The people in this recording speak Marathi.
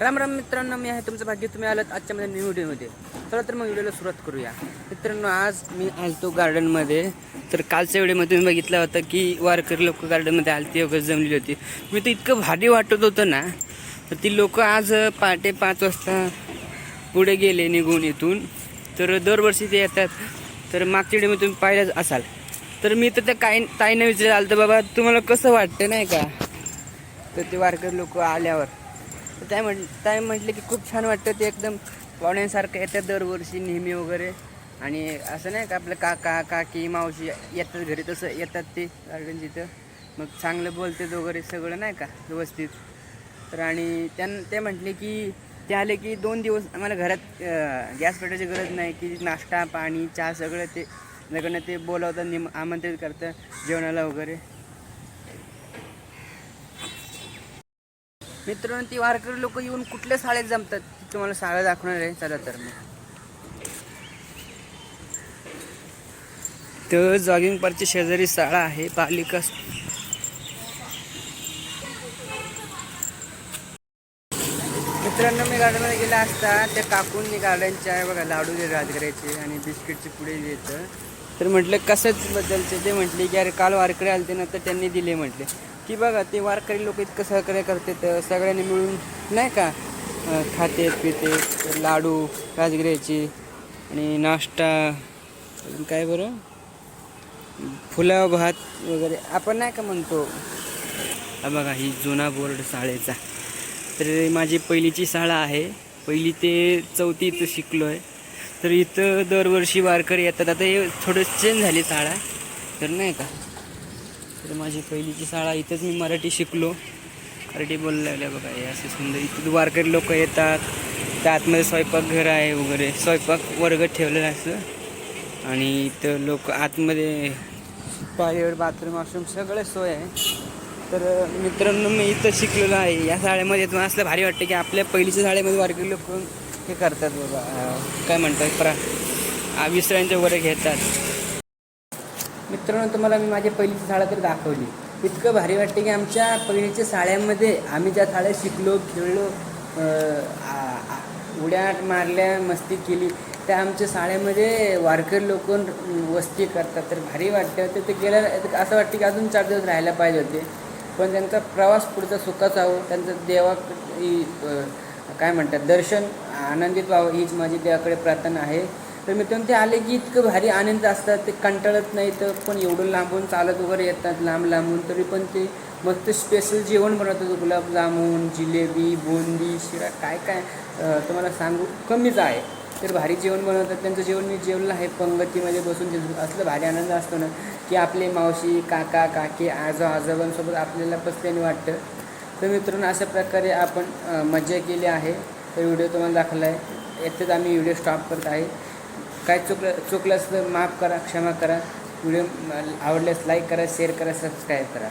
राम राम मित्रांनो मी आहे तुमचं भाग्य. तुम्ही आलात आजच्या माझ्या न्यू व्हिडिओमध्ये चला तर मग व्हिडिओला सुरुवात करूया. मित्रांनो आज मी आलतो गार्डनमध्ये तर कालच्या व्हिडिओमध्ये तुम्ही बघितलं होतं की वारकरी लोक गार्डनमध्ये आलती वगैरे जमलेली होती. मी तर इतकं भारी वाटत होतं ना तर ती लोकं आज पहाटे पाच वाजता पुढे गेले निघून इथून. तर दरवर्षी ते येतात. तर मागच्या व्हिडिओमध्ये तुम्ही पाहिलं असाल. तर मी तर त्या काही ताईनं विचारलं आलं तर बाबा तुम्हाला कसं वाटतं नाही का? तर ते वारकरी लोक आल्यावर त्या म्हण त्या म्हटलं की खूप छान वाटतं ते एकदम पाहुण्यांसारखं येतात दरवर्षी नेहमी वगैरे. आणि असं नाही का आपलं काका काकी मावशी येतात घरी तसं येतात ते गार्डन तिथं मग चांगलं बोलतात वगैरे सगळं नाही का व्यवस्थित. तर आणि त्यां ते म्हटले की ते आले की दोन दिवस आम्हाला घरात गॅस पेटायची गरज नाही की नाश्ता पाणी चहा सगळं ते सगळं ते बोलावतात निम आमंत्रित करतात जेवणाला वगैरे. मित्रांनो ती वारकरी लोक येऊन कुठल्या शाळेत जमतात तुम्हाला शाळा दाखवणार आहे. चला तर मग. तर जॉगिंग पार्कची शेजारी शाळा आहे पालिका मित्रांनो मी गार्डनमध्ये गेला असता त्या काकूंनी गार्डनच्या आहे बघा लाडू दिले राजगिऱ्याचे आणि बिस्किटचे पुढे देतं तर म्हटलं कसंच बद्दलचे ते म्हटले की अरे काल वारकरी आलते ना तर त्यांनी दिले म्हटले. की बघा ते वारकरी लोक इतकं सहकार्य करतात सगळ्यांनी मिळून नाही का? खाते पिते लाडू राजगिऱ्याची आणि नाश्ता अजून काय बरं? फुला भात वगैरे. आपण नाही का म्हणतो बघा ही जुना बोर्ड शाळेचा. तर माझी पहिलीची शाळा आहे. पहिली ते चौथी इथं शिकलो आहे तर इथं दरवर्षी वारकरी येतात. आता हे थोडं चेंज झाली शाळा. तर नाही का? तर माझी पहिलीची शाळा इथंच मी मराठी शिकलो. मराठी बोलायला लागल्या बघा हे असे सुंदर. इथं वारकरी लोक येतात. त्या आतमध्ये स्वयंपाकघर आहे वगैरे. स्वयंपाक वर्ग ठेवलेला असं. आणि इथं लोक आतमध्ये टॉयलेट बाथरूम वॉशरूम सगळं सोय आहे. तर मित्रांनो मी इथं शिकलेलो आहे. या शाळेमध्ये तुम्हाला असलं भारी वाटतं की आपल्या पहिलीच्या शाळेमध्ये वारकरी लोक हे करतात बाबा काय म्हणतात? प्रा आ, विसरांचे वगैरे घेतात. मित्रांनो तुम्हाला मी माझी पहिलीची शाळा तर दाखवली. इतकं भारी वाटते की आमच्या पहिलीच्या शाळेमध्ये आम्ही ज्या शाळेत शिकलो खेळलो उड्या मारल्या मस्ती केली त्या आमच्या शाळेमध्ये वारकर लोक वस्ती करतात. तर भारी वाटते. तर ते गेल्या असं वाटते की अजून चार दिवस राहायला पाहिजे होते. पण त्यांचा प्रवास पुढचा सुखाचा हो. त्यांचं देवा ही, काय म्हणतात दर्शन आनंदित व्हावं हीच माझी देवाकडे प्रार्थना आहे. तर मित्रांनो ते आले की इतकं भारी आनंद असतात ते कंटाळत नाही तर पण एवढं लांबून चालत वगैरे येतात लांब लांबून तरी पण ते मस्त स्पेशल जेवण बनवतात गुलाबजामुन जिलेबी बुंदी शिरा काय काय तुम्हाला सांगू कमीच आहे. तर भारी जेवण बनवतात त्यांचं जेवण मी जेवलं आहे पंगतीमध्ये बसून जे असलं भारी आनंद असतो ना की आपले मावशी काका काकी आजो आजोबांसोबत आपल्याला बसल्याने वाटतं. तर मित्रांनो अशा प्रकारे आपण मजा केली आहे. तर व्हिडिओ तुम्हाला दाखवला आहे येथेच आम्ही व्हिडिओ स्टॉप करत आहे. काय चुकलं चुकलं असं माफ करा क्षमा करा. व्हिडिओ आवडल्यास लाईक करा शेअर करा सबस्क्राईब करा.